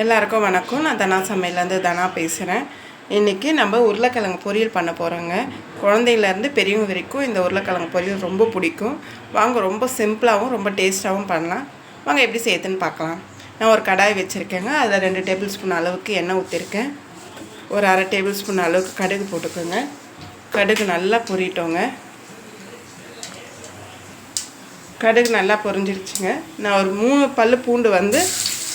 எல்லாருக்கும் வணக்கம். நான் தனா சமையலேருந்து தனா பேசுகிறேன். இன்றைக்கி நம்ம உருளைக்கிழங்கு பொரியல் பண்ண போகிறோங்க. குழந்தையிலேருந்து பெரியவங்க வரைக்கும் இந்த உருளைக்கிழங்கு பொரியல் ரொம்ப பிடிக்கும். வாங்க ரொம்ப சிம்பிளாகவும் ரொம்ப டேஸ்ட்டாகவும் பண்ணலாம். வாங்க எப்படி செய்யுதுன்னு பார்க்கலாம். நான் ஒரு கடாய் வச்சுருக்கேங்க. அதில் ரெண்டு டேபிள் ஸ்பூன் அளவுக்கு எண்ணெய் ஊற்றிருக்கேன். ஒரு அரை டேபிள் ஸ்பூன் அளவுக்கு கடுகு போட்டுக்கோங்க. கடுகு நல்லா பொரியட்டோங்க கடுகு நல்லா பொரிஞ்சிருச்சுங்க. நான் ஒரு மூணு பல் பூண்டு வந்து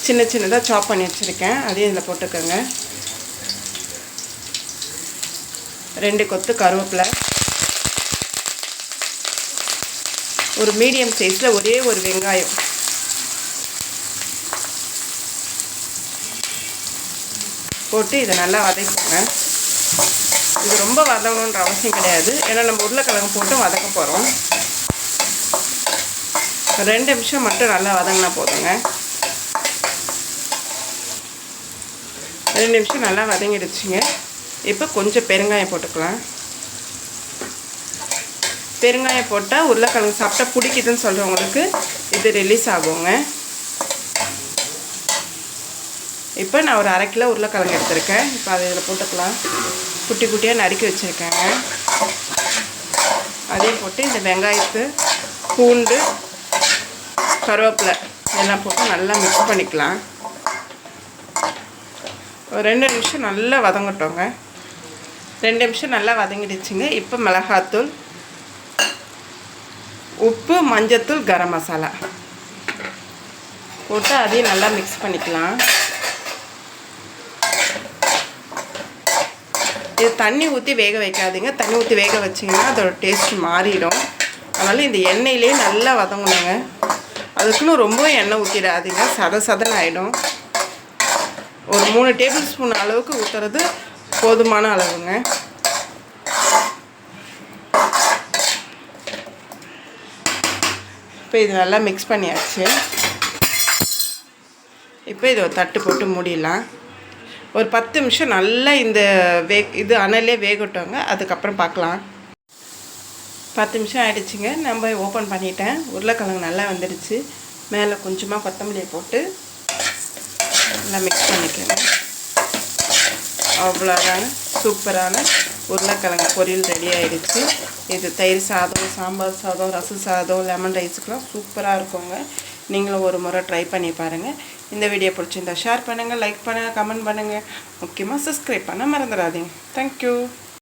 சின்ன சின்னதாக சாப் பண்ணி வச்சுருக்கேன். அதையும் இதில் போட்டுக்கோங்க. ரெண்டு கொத்து கருவேப்பிலை. ஒரு மீடியம் சைஸில் ஒரே ஒரு வெங்காயம். போட்டு இதை நல்லா வதக்கிக்கோங்க இது ரொம்ப வதங்கணுன்ற அவசியம் கிடையாது. ஏன்னா நம்ம உருளைக்கிழங்கு போட்டு வதக்க போகிறோம் ரெண்டு நிமிஷம் மட்டும் நல்லா வதங்கினா போதுங்க. ரெண்டு நிமிஷம் நல்லா வதங்கிடுச்சுங்க. இப்போ கொஞ்சம் பெருங்காயம் போட்டுக்கலாம். பெருங்காயம் போட்டால் உருளைக்கிழங்கு சாப்பிட்டா பிடிக்குதுன்னு சொல்கிறவங்களுக்கு இது ரிலீஸ் ஆகுங்க. இப்போ நான் ஒரு அரை கிலோ உருளைக்கிழங்கு எடுத்திருக்கேன். இப்போ அதை இதில் போட்டுக்கலாம். குட்டி குட்டியாக நறுக்கி வச்சுருக்கேங்க அதையும் போட்டு இந்த வெங்காயத்து பூண்டு கருவேப்பிலை எல்லாம் போட்டு நல்லா மிக்ஸ் பண்ணிக்கலாம். ஒரு ரெண்டு நிமிஷம் நல்லா வதங்கட்டோங்க ரெண்டு நிமிஷம் நல்லா வதங்கிடுச்சுங்க. இப்போ மிளகாத்தூள் உப்பு மஞ்சத்தூள் கரம் மசாலா. போட்டு அதையும் நல்லா மிக்ஸ் பண்ணிக்கலாம். இது தண்ணி ஊற்றி வேக வைக்காதீங்க. தண்ணி ஊற்றி வேக வச்சிங்கன்னா அதோட டேஸ்ட் மாறிடும். அதனால் இந்த எண்ணெயிலே நல்லா வதங்கணுங்க. அதுக்குன்னு ரொம்ப எண்ணெய் ஊற்றிடாதீங்க சத சதன் ஆகிடும் ஒரு மூணு டேபிள் ஸ்பூன் அளவுக்கு ஊற்றுறது போதுமான அளவுங்க. இப்போ இது நல்லா மிக்ஸ் பண்ணியாச்சு. இப்போ இது ஒரு தட்டு போட்டு மூடிடலாம். ஒரு பத்து நிமிஷம் நல்லா இந்த வே இது அனலே வேகட்டோங்க. அதுக்கப்புறம் பார்க்கலாம் பத்து நிமிஷம் ஆகிடுச்சிங்க நம்ம ஓப்பன் பண்ணிட்டேன். உருளைக்கிழங்கு நல்லா வந்துடுச்சு. மேலே கொஞ்சமாக கொத்தமல்லியை போட்டு நல்லா மிக்ஸ் பண்ணிக்கலாம் அவ்வளோதாங்க சூப்பரான உருளைக்கிழங்கு பொரியல் ரெடி ஆகிடுச்சு இது தயிர் சாதம் சாம்பார் சாதம் ரசம் சாதம் லெமன் ரைஸுக்கெலாம் சூப்பராக இருக்குங்க. நீங்களும் ஒரு முறை ட்ரை பண்ணி பாருங்கள் இந்த வீடியோ பிடிச்சிருந்தா ஷேர் பண்ணுங்கள் லைக் பண்ணுங்கள் கமெண்ட் பண்ணுங்கள் முக்கியமாக சப்ஸ்கிரைப் பண்ண மறந்துடாதீங்க. தேங்க்யூ